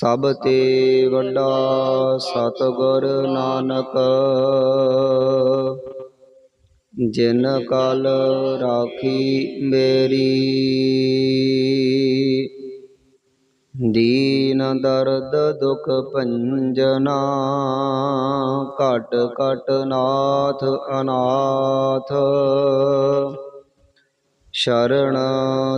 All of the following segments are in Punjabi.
ਸਭ ਤੇ ਵੱਡਾ ਸਤਿਗੁਰ ਨਾਨਕ। ਜਿਨ ਕਲ ਰਾਖੀ ਮੇਰੀ, ਦੀਨ ਦਰਦ ਦੁਖ ਭੰਜਨਾ, ਘਟ ਘਟ ਨਾਥ ਅਨਾਥ। ਸ਼ਰਣ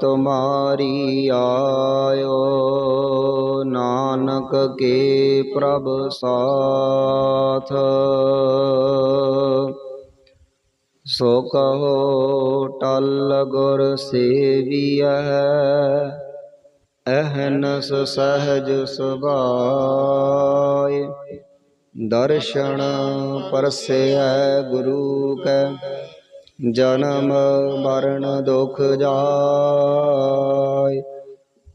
ਤੁਮਾਰੀ ਆਇਓ, ਨਾਨਕ ਕੇ ਪ੍ਰਭ ਸਾਥ। ਸੋ ਕਹੋ, ਟਲ ਗੁਰ ਸੇਵੀਐ, ਅਹਨਸ ਸਹਜ ਸੁਭਾਇ ਦਰਸ਼ਨ ਪਰਸੈ ਗੁਰੂ ਕੈ ਜਨਮ ਮਰਨ ਦੁਖ ਜਾਇ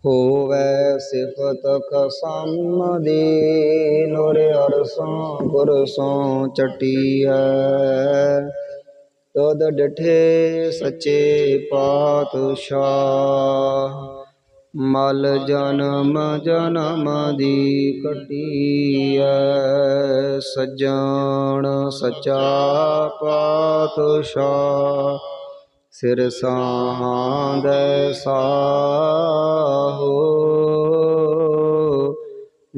ਹੋਵੈ ਸਿਫਤ ਕਸਮ ਦੇ ਨੁਰ ਅਰਸੋਂ ਗੁਰਸੋਂ ਚਟੀਐ। ਤਦ ਡਠੇ ਸੱਚੇ ਪਾਤਸ਼ਾਹ। ਮਲ ਜਨਮ ਜਨਮ ਦੀ ਕਟੀਐ, ਸਜਣ ਸਚਾ ਪਾਤਸ਼ਾਹ, ਸਿਰ ਸਾਂਦੈ ਸਾਹੋ।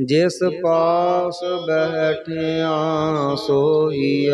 ਜਿਸ ਪਾਸ ਬੈਠਿਆ ਸੋਈਐ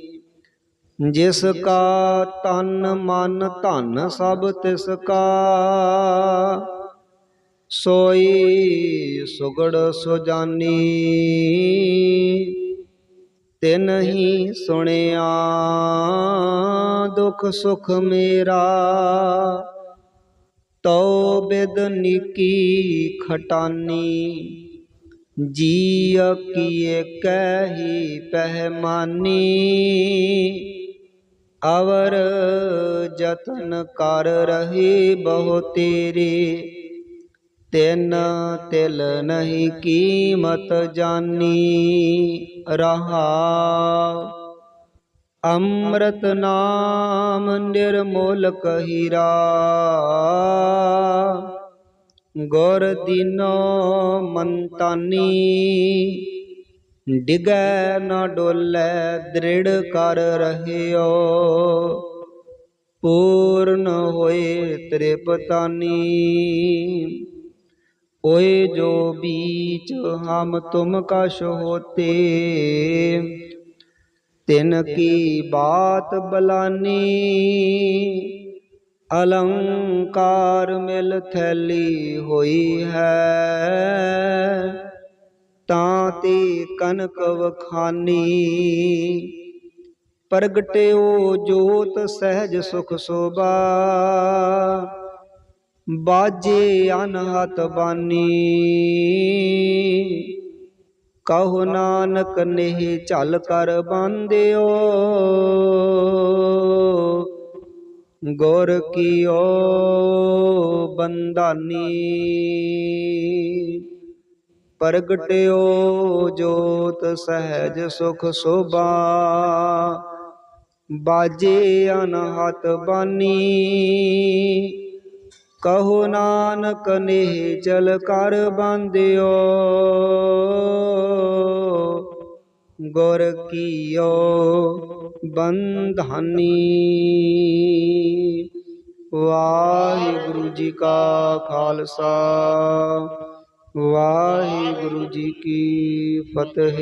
ਜਿਸ ਕਾ ਤਨ ਮਨ ਧਨ ਸਭ ਤਿਸ ਕਾ, ਸੋਈ ਸੁਗੜ ਸੁਜਾਨੀ। ਤਿਨ ਹੀ ਸੁਣਿਆ, ਦੁਖ ਸੁਖ ਮੇਰਾ। ਤਉ ਬਿਦ ਨਿਕੀ ਖਟਾਨੀ ਜੀ ਕੀਏ ਕਹਿ ਪਹਿਮਾਨੀ। ਅਵਰ ਜਤਨ ਕਰ ਰਹੀ ਬਹੁ ਤੇਰੀ। ਤਿੰਨ ਤਿਲ ਨਹੀਂ ਕੀਮਤ ਜਾਨੀ ਰਹਾ। ਅੰਮ੍ਰਿਤ ਨਾਮ ਨਿਰਮੋਲ ਕਹੀਰਾ। ਗੁਰ ਦੀਨੋ ਮੰਤਾਨੀ ਡਿਗੈ ਨਾ ਡੋਲੈ, ਦ੍ਰਿੜ ਕਰ ਰਹਿਓ। ਪੂਰਨ ਹੋਏ ਤ੍ਰਿਪਤਾਨੀ। ਓਏ ਜੋ ਬੀਚ ਹਮ ਤੁਮ ਕਸ਼ ਹੋਤੇ, ਤਿਨ ਕੀ ਬਾਤ ਬਲਾਨੀ। ਅਲੰਕਾਰ ਮਿਲ ਥੈਲੀ ਹੋਈ ਹੈ। ਤਾਂ ਤੇ ਕਨਕ ਵਖਾਨੀ। ਪ੍ਰਗਟਿਓ ਜੋਤ ਸਹਿਜ ਸੁਖ ਸੋਭਾ। ਬਾਜੇ ਅਨਹਤ ਬਾਨੀ। ਕਹੋ ਨਾਨਕ ਨਹਿ ਝਲ ਕਰ ਬੰਦਿਓ ਗੁਰ ਕੀਓ ਬੰਦਾਨੀ ਪ੍ਰਗਟਿਓ ਜੋਤ ਸਹਿਜ ਸੁਖ ਸੋਭਾ। ਬਾਜੇ ਅਨਹਤ ਬਾਨੀ, ਕਹੋ ਨਾਨਕ ਨੇ ਜਲ ਕਰ ਬੰਦਿਓ ਗੁਰ ਕੀਓ ਬੰਧਾਨੀ, ਵਾਹਿਗੁਰੂ ਜੀ ਕਾ ਖਾਲਸਾ। ਵਾਹਿਗੁਰੂ ਜੀ ਕੀ ਫਤਿਹ।